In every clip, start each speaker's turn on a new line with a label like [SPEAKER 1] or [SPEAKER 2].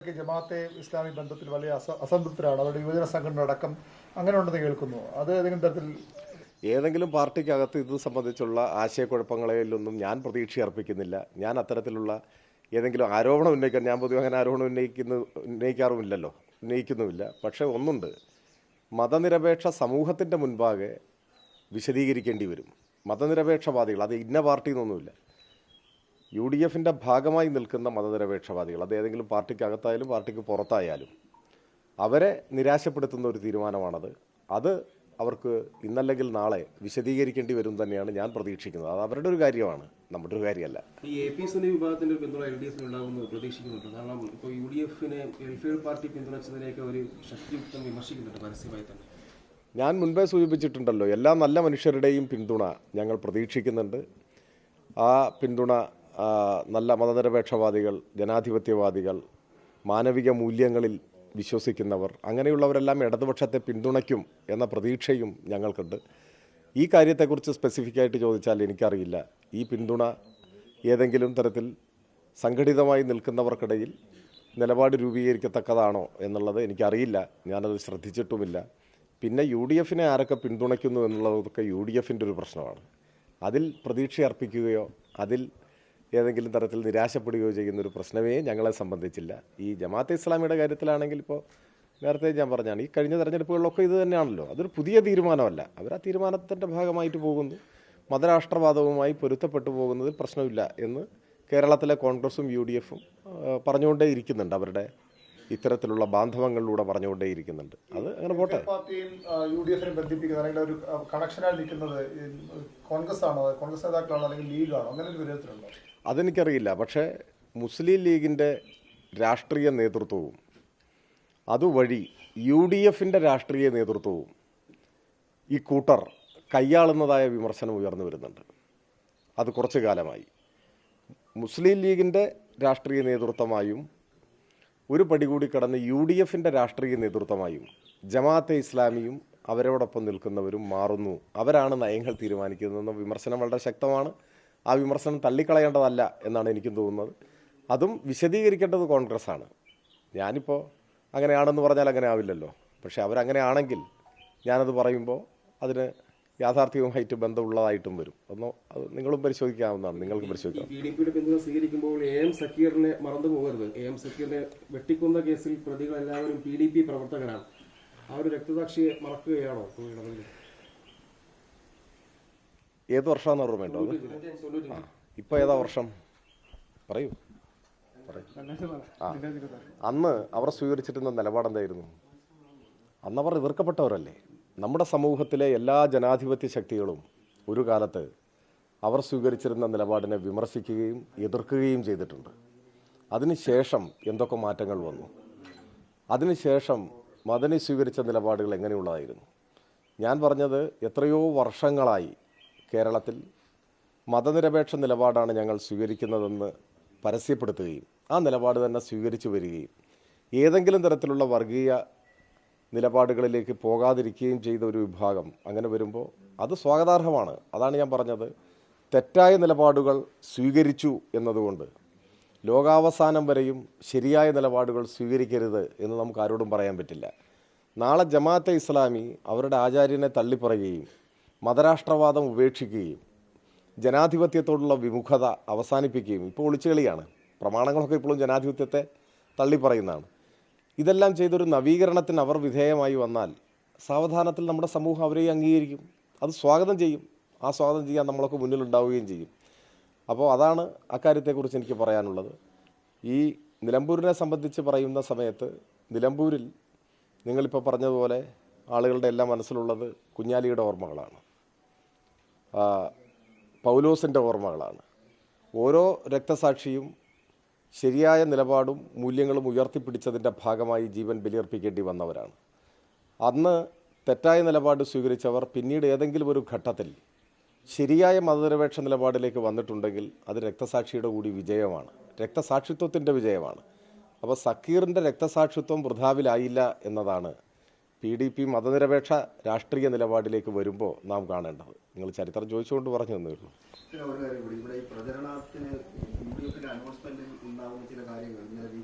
[SPEAKER 1] ജമാഅത്തെ ഇസ്ലാമി ബന്ധത്തിൽ വലിയ അസ അസംതൃപ്തരാണ്. അവരുടെ യുവജന സംഘടന അടക്കം അങ്ങനെ ഉണ്ടെന്ന് കേൾക്കുന്നു. അത് ഏതെങ്കിലും തരത്തിൽ
[SPEAKER 2] ഏതെങ്കിലും പാർട്ടിക്കകത്ത് ഇത് സംബന്ധിച്ചുള്ള ആശയക്കുഴപ്പങ്ങളിലൊന്നും ഞാൻ പ്രതീക്ഷ അർപ്പിക്കുന്നില്ല. ഞാൻ അത്തരത്തിലുള്ള ഏതെങ്കിലും ആരോപണം ഉന്നയിക്കാൻ ഞാൻ പൊതുവെ അങ്ങനെ ആരോപണം ഉന്നയിക്കുന്ന ഉന്നയിക്കാറുമില്ലല്ലോ. ഉന്നയിക്കുന്നുമില്ല. പക്ഷേ ഒന്നുണ്ട്. മതനിരപേക്ഷ സമൂഹത്തിന്റെ മുൻപാകെ വിശദീകരിക്കേണ്ടി വരും. മതനിരപേക്ഷവാദികൾ അത് ഇന്ന പാർട്ടി എന്നൊന്നുമില്ല യു ഡി എഫിന്റെ ഭാഗമായി നിൽക്കുന്ന മതനിരപേക്ഷവാദികൾ അത് ഏതെങ്കിലും പാർട്ടിക്കകത്തായാലും പാർട്ടിക്ക് പുറത്തായാലും അവരെ നിരാശപ്പെടുത്തുന്ന ഒരു തീരുമാനമാണത്. അത് അവർക്ക് ഇന്നല്ലെങ്കിൽ നാളെ വിശദീകരിക്കേണ്ടി വരും തന്നെയാണ് ഞാൻ പ്രതീക്ഷിക്കുന്നത്. അത് അവരുടെ ഒരു കാര്യമാണ് നമ്മുടെ ഒരു കാര്യമല്ല.
[SPEAKER 3] ഈ എ പി എസ് എന്ന വിഭാഗത്തിന്റെ ഒരു പിന്തുണ എൽ ഡി എഫിന് ഉണ്ടാകുമെന്ന് പ്രതീക്ഷിക്കുന്നുണ്ട്. കാരണം ഇപ്പോൾ യു ഡി എഫിനെ വെൽഫെയർ പാർട്ടി പിന്തുണച്ചതിനെയൊക്കെ ഒരു ശക്തിയുക്തം വിമർശിക്കുന്നുണ്ട് പരസ്യമായി തന്നെ.
[SPEAKER 2] ഞാൻ മുൻപേ സൂചിപ്പിച്ചിട്ടുണ്ടല്ലോ എല്ലാ നല്ല മനുഷ്യരുടെയും പിന്തുണ ഞങ്ങൾ പ്രതീക്ഷിക്കുന്നുണ്ട്. ആ പിന്തുണ നല്ല മതനിരപേക്ഷവാദികൾ ജനാധിപത്യവാദികൾ മാനവിക മൂല്യങ്ങളിൽ വിശ്വസിക്കുന്നവർ അങ്ങനെയുള്ളവരെല്ലാം ഇടതുപക്ഷത്തെ പിന്തുണയ്ക്കും എന്ന പ്രതീക്ഷയും ഞങ്ങൾക്കുണ്ട്. ഈ കാര്യത്തെക്കുറിച്ച് സ്പെസിഫിക് ആയിട്ട് ചോദിച്ചാൽ എനിക്കറിയില്ല. ഈ പിന്തുണ ഏതെങ്കിലും തരത്തിൽ സംഘടിതമായി നിൽക്കുന്നവർക്കിടയിൽ നിലപാട് രൂപീകരിക്കത്തക്കതാണോ എന്നുള്ളത് എനിക്കറിയില്ല. ഞാനത് ശ്രദ്ധിച്ചിട്ടുമില്ല. പിന്നെ യു ഡി എഫിനെ ആരൊക്കെ പിന്തുണയ്ക്കുന്നു എന്നുള്ളതൊക്കെ യു ഡി എഫിന്റെ ഒരു പ്രശ്നമാണ്. അതിൽ പ്രതീക്ഷ അർപ്പിക്കുകയോ അതിൽ ഏതെങ്കിലും തരത്തിൽ നിരാശപ്പെടുകയോ ചെയ്യുന്ന ഒരു പ്രശ്നമേ ഞങ്ങളെ സംബന്ധിച്ചില്ല. ഈ ജമാഅത്തെ ഇസ്ലാമിയുടെ കാര്യത്തിലാണെങ്കിൽ ഇപ്പോൾ നേരത്തെ ഞാൻ പറഞ്ഞാണ് ഈ കഴിഞ്ഞ തെരഞ്ഞെടുപ്പുകളിലൊക്കെ ഇത് തന്നെയാണല്ലോ. അതൊരു പുതിയ തീരുമാനമല്ല. അവർ ആ തീരുമാനത്തിന്റെ ഭാഗമായിട്ട് പോകുന്നു. മതരാഷ്ട്രവാദവുമായി പൊരുത്തപ്പെട്ടു പോകുന്നതിൽ പ്രശ്നമില്ല എന്ന് കേരളത്തിലെ കോൺഗ്രസും യു ഡി എഫും പറഞ്ഞുകൊണ്ടേ ഇരിക്കുന്നുണ്ട് അവരുടെ ഇത്തരത്തിലുള്ള ബാന്ധവങ്ങളിലൂടെ പറഞ്ഞുകൊണ്ടേയിരിക്കുന്നുണ്ട്. അത് അങ്ങനെ പോട്ടെ.
[SPEAKER 1] പാർട്ടിയും യു ഡി എഫിനെ ബന്ധിപ്പിക്കുന്നത് അല്ലെങ്കിൽ ഒരു കണക്ഷനായി നിൽക്കുന്നത് കോൺഗ്രസ് ആണോ കോൺഗ്രസ് നേതാക്കളാണോ അല്ലെങ്കിൽ ലീഗാണോ? അങ്ങനെ ഒരു വിധത്തിലുണ്ടോ
[SPEAKER 2] അതെനിക്കറിയില്ല. പക്ഷേ മുസ്ലിം ലീഗിന്റെ രാഷ്ട്രീയ നേതൃത്വവും അതുവഴി യു ഡി എഫിന്റെ രാഷ്ട്രീയ നേതൃത്വവും ഈ കൂട്ടർ കൈയാളുന്നതായ വിമർശനം ഉയർന്നു വരുന്നുണ്ട്. അത് കുറച്ചു കാലമായി. മുസ്ലിം ലീഗിന്റെ രാഷ്ട്രീയ നേതൃത്വമായും ഒരു പടി കൂടി കടന്ന് യു ഡി എഫിന്റെ രാഷ്ട്രീയ നേതൃത്വമായും ജമാഅത്തെ ഇസ്ലാമിയും അവരോടൊപ്പം നിൽക്കുന്നവരും മാറുന്നു. അവരാണ് നയങ്ങൾ തീരുമാനിക്കുന്നതെന്ന വിമർശനം വളരെ ശക്തമാണ്. ആ വിമർശനം തള്ളിക്കളയേണ്ടതല്ല എന്നാണ് എനിക്കും തോന്നുന്നത്. അതും വിശദീകരിക്കേണ്ടത് കോൺഗ്രസ്സാണ്. ഞാനിപ്പോൾ അങ്ങനെയാണെന്ന് പറഞ്ഞാൽ അങ്ങനെ ആവില്ലല്ലോ. പക്ഷേ അവരങ്ങനെയാണെങ്കിൽ ഞാനത് പറയുമ്പോൾ അതിന് യാഥാർത്ഥ്യവുമായിട്ട് ബന്ധമുള്ളതായിട്ടും വരും. ഒന്ന് അത് നിങ്ങളും പരിശോധിക്കാവുന്നതാണ്. നിങ്ങൾക്ക് പരിശോധിക്കാം.
[SPEAKER 3] ബി ഡി പിയുടെ പിന്തുണ സ്വീകരിക്കുമ്പോൾ എ എം സക്കീറിനെ മറന്നു പോകരുത്. എ എം സക്കീറിനെ വെട്ടിക്കുന്ന കേസിൽ പ്രതികൾ എല്ലാവരും പി ഡി പി പ്രവർത്തകരാണ്. ആ ഒരു രക്തസാക്ഷിയെ മറക്കുകയാണോ?
[SPEAKER 2] ഏത് വർഷമാണെന്ന് ഓർമ്മയുണ്ടോ അത്? ഇപ്പൊ ഏതാ വർഷം? പറയൂ. അന്ന് അവർ സ്വീകരിച്ചിരുന്ന നിലപാടെന്തായിരുന്നു? അന്ന് അവർ എതിർക്കപ്പെട്ടവരല്ലേ നമ്മുടെ സമൂഹത്തിലെ എല്ലാ ജനാധിപത്യ ശക്തികളും ഒരു കാലത്ത് അവർ സ്വീകരിച്ചിരുന്ന നിലപാടിനെ വിമർശിക്കുകയും എതിർക്കുകയും ചെയ്തിട്ടുണ്ട്. അതിനുശേഷം എന്തൊക്കെ മാറ്റങ്ങൾ വന്നു? അതിനുശേഷം മദനി സ്വീകരിച്ച നിലപാടുകൾ എങ്ങനെയുള്ളതായിരുന്നു? ഞാൻ പറഞ്ഞത് എത്രയോ വർഷങ്ങളായി കേരളത്തിൽ മതനിരപേക്ഷ നിലപാടാണ് ഞങ്ങൾ സ്വീകരിക്കുന്നതെന്ന് പരസ്യപ്പെടുത്തുകയും ആ നിലപാട് തന്നെ സ്വീകരിച്ചു വരികയും ഏതെങ്കിലും തരത്തിലുള്ള വർഗീയ നിലപാടുകളിലേക്ക് പോകാതിരിക്കുകയും ചെയ്ത ഒരു വിഭാഗം അങ്ങനെ വരുമ്പോൾ അത് സ്വാഗതാർഹമാണ്. അതാണ് ഞാൻ പറഞ്ഞത്. തെറ്റായ നിലപാടുകൾ സ്വീകരിച്ചു എന്നതുകൊണ്ട് ലോകാവസാനം വരെയും ശരിയായ നിലപാടുകൾ സ്വീകരിക്കരുത് എന്ന് നമുക്ക് ആരോടും പറയാൻ പറ്റില്ല. നാളെ ജമാഅത്തെ ഇസ്ലാമി അവരുടെ ആചാര്യനെ തള്ളിപ്പറയുകയും മതരാഷ്ട്രവാദം ഉപേക്ഷിക്കുകയും ജനാധിപത്യത്തോടുള്ള വിമുഖത അവസാനിപ്പിക്കുകയും ഇപ്പോൾ ഒളിച്ചുകളിയാണ്. പ്രമാണങ്ങളൊക്കെ ഇപ്പോഴും ജനാധിപത്യത്തെ തള്ളിപ്പറയുന്നതാണ്. ഇതെല്ലാം ചെയ്തൊരു നവീകരണത്തിന് അവർ വിധേയമായി വന്നാൽ സാവധാനത്തിൽ നമ്മുടെ സമൂഹം അവരെ അംഗീകരിക്കും. അത് സ്വാഗതം ചെയ്യും. ആ സ്വാഗതം ചെയ്യാൻ നമ്മളൊക്കെ മുന്നിലുണ്ടാവുകയും ചെയ്യും. അപ്പോൾ അതാണ് അക്കാര്യത്തെക്കുറിച്ച് എനിക്ക് പറയാനുള്ളത്. ഈ നിലമ്പൂരിനെ സംബന്ധിച്ച് പറയുന്ന സമയത്ത് നിലമ്പൂരിൽ നിങ്ങളിപ്പോൾ പറഞ്ഞതുപോലെ ആളുകളുടെ എല്ലാം മനസ്സിലുള്ളത് കുഞ്ഞാലിയുടെ ഓർമ്മകളാണ്. പൗലോസിന്റെ ഓർമ്മകളാണ്. ഓരോ രക്തസാക്ഷിയും ശരിയായ നിലപാടും മൂല്യങ്ങളും ഉയർത്തിപ്പിടിച്ചതിന്റെ ഭാഗമായി ജീവൻ ബലിയർപ്പിക്കേണ്ടി വന്നവരാണ്. അന്ന് തെറ്റായ നിലപാട് സ്വീകരിച്ചവർ പിന്നീട് ഏതെങ്കിലും ഒരു ഘട്ടത്തിൽ ശരിയായ മതനിരപേക്ഷ നിലപാടിലേക്ക് വന്നിട്ടുണ്ടെങ്കിൽ അത് രക്തസാക്ഷിയുടെ കൂടി വിജയമാണ്. രക്തസാക്ഷിത്വത്തിന്റെ വിജയമാണ്. അപ്പോൾ സക്കീറിന്റെ രക്തസാക്ഷിത്വം വൃഥാവിലായില്ല എന്നതാണ് പി ഡി പി മതനിരപേക്ഷ രാഷ്ട്രീയ നിലപാടിലേക്ക് വരുമ്പോൾ നാം കാണേണ്ടത്. നിങ്ങൾ ചരിത്രം ചോദിച്ചുകൊണ്ട് പറഞ്ഞു തന്നേ ഉള്ളൂ
[SPEAKER 4] പിന്നെ ഒരു കാര്യം കൂടി ഇവിടെ ഈ പ്രചരണത്തിന് യു ഡി എഫിന്റെ അനൗൺസ്മെന്റിൽ ഉണ്ടാകുന്ന ചില കാര്യങ്ങൾ ഇന്നലെ വി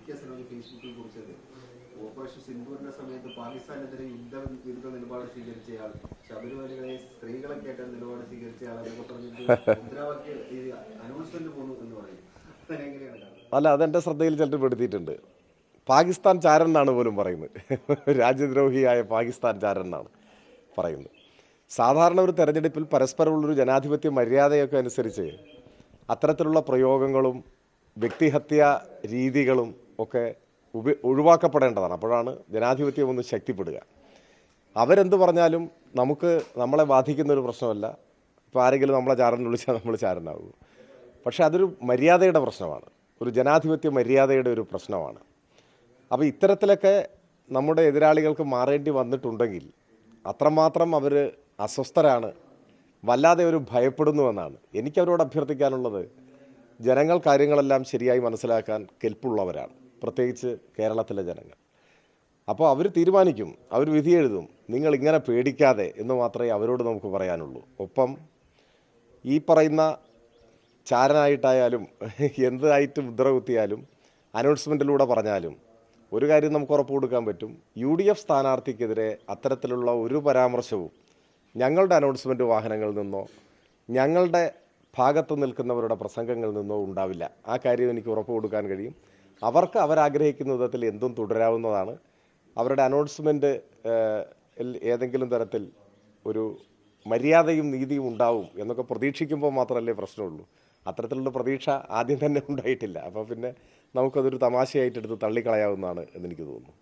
[SPEAKER 4] ഫേസ്ബുക്കിൽ കുറിച്ചത്. ഓപ്പറേഷൻ സിന്ധുവിന്റെ സമയത്ത് പാകിസ്ഥാനെതിരെ യുദ്ധ വിരുദ്ധ നിലപാട് സ്വീകരിച്ചയാൾ ശബരിമലകളെ സ്ത്രീകളെ കേട്ട നിലപാട് സ്വീകരിച്ചയാൾ എന്നൊക്കെ പറഞ്ഞിട്ട് അനൗൺസ്മെന്റ് പോന്നു എന്ന് പറയും.
[SPEAKER 2] അല്ല അതെന്റെ ശ്രദ്ധയിൽ ചിലർ പെടുത്തിയിട്ടുണ്ട്. പാകിസ്ഥാൻ ചാരൻ എന്നാണ് പോലും പറയുന്നത്. രാജ്യദ്രോഹിയായ പാകിസ്ഥാൻ ചാരൻ എന്നാണ് പറയുന്നത്. സാധാരണ ഒരു തെരഞ്ഞെടുപ്പിൽ പരസ്പരമുള്ളൊരു ജനാധിപത്യ മര്യാദയൊക്കെ അനുസരിച്ച് അത്തരത്തിലുള്ള പ്രയോഗങ്ങളും വ്യക്തിഹത്യ രീതികളും ഒക്കെ ഉപ ഒഴിവാക്കപ്പെടേണ്ടതാണ്. അപ്പോഴാണ് ജനാധിപത്യം ഒന്ന് ശക്തിപ്പെടുക. അവരെന്ത് പറഞ്ഞാലും നമുക്ക് നമ്മളെ ബാധിക്കുന്ന ഒരു പ്രശ്നമല്ല. ഇപ്പോൾ ആരെങ്കിലും നമ്മളെ ചാരൻ വിളിച്ചാൽ നമ്മൾ ചാരനാകും പക്ഷെ അതൊരു മര്യാദയുടെ പ്രശ്നമാണ്. ഒരു ജനാധിപത്യ മര്യാദയുടെ ഒരു പ്രശ്നമാണ്. അപ്പോൾ ഇത്തരത്തിലൊക്കെ നമ്മുടെ എതിരാളികൾക്ക് മാറേണ്ടി വന്നിട്ടുണ്ടെങ്കിൽ അത്രമാത്രം അവർ അസ്വസ്ഥരാണ്. വല്ലാതെ ഒരു ഭയപ്പെടുന്നുവെന്നാണ് എനിക്കവരോട് അഭ്യർത്ഥിക്കാനുള്ളത് ജനങ്ങൾ കാര്യങ്ങളെല്ലാം ശരിയായി മനസ്സിലാക്കാൻ കെൽപ്പുള്ളവരാണ്. പ്രത്യേകിച്ച് കേരളത്തിലെ ജനങ്ങൾ. അപ്പോൾ അവർ തീരുമാനിക്കും അവർ വിധി എഴുതും. നിങ്ങൾ ഇങ്ങനെ പേടിക്കാതെ എന്ന് മാത്രമേ അവരോട് നമുക്ക് പറയാനുള്ളൂ. ഒപ്പം ഈ പറയുന്ന ചാരനായിട്ടായാലും എന്തായിട്ട് മുദ്ര കുത്തിയാലും അനൗൺസ്മെന്റിലൂടെ പറഞ്ഞാലും ഒരു കാര്യം നമുക്ക് ഉറപ്പ് കൊടുക്കാൻ പറ്റും. യു ഡി എഫ് സ്ഥാനാർത്ഥിക്കെതിരെ അത്തരത്തിലുള്ള ഒരു പരാമർശവും ഞങ്ങളുടെ അനൗൺസ്മെന്റ് വാഹനങ്ങളിൽ നിന്നോ ഞങ്ങളുടെ ഭാഗത്ത് നിൽക്കുന്നവരുടെ പ്രസംഗങ്ങളിൽ നിന്നോ ഉണ്ടാവില്ല. ആ കാര്യം എനിക്ക് ഉറപ്പ് കൊടുക്കാൻ കഴിയും. അവർക്ക് അവരാഗ്രഹിക്കുന്ന വിധത്തിൽ എന്തും തുടരാവുന്നതാണ്. അവരുടെ അനൗൺസ്മെന്റ് ഏതെങ്കിലും തരത്തിൽ ഒരു മര്യാദയും നീതിയും ഉണ്ടാവും എന്നൊക്കെ പ്രതീക്ഷിക്കുമ്പോൾ മാത്രമല്ലേ പ്രശ്നമുള്ളൂ. അത്തരത്തിലുള്ള പ്രതീക്ഷ ആദ്യം തന്നെ ഉണ്ടായിട്ടില്ല. അപ്പോൾ പിന്നെ നമുക്കതൊരു തമാശയായിട്ട് എടുത്ത് തള്ളിക്കളയാവുന്നതാണ് എന്നെനിക്ക് തോന്നുന്നു.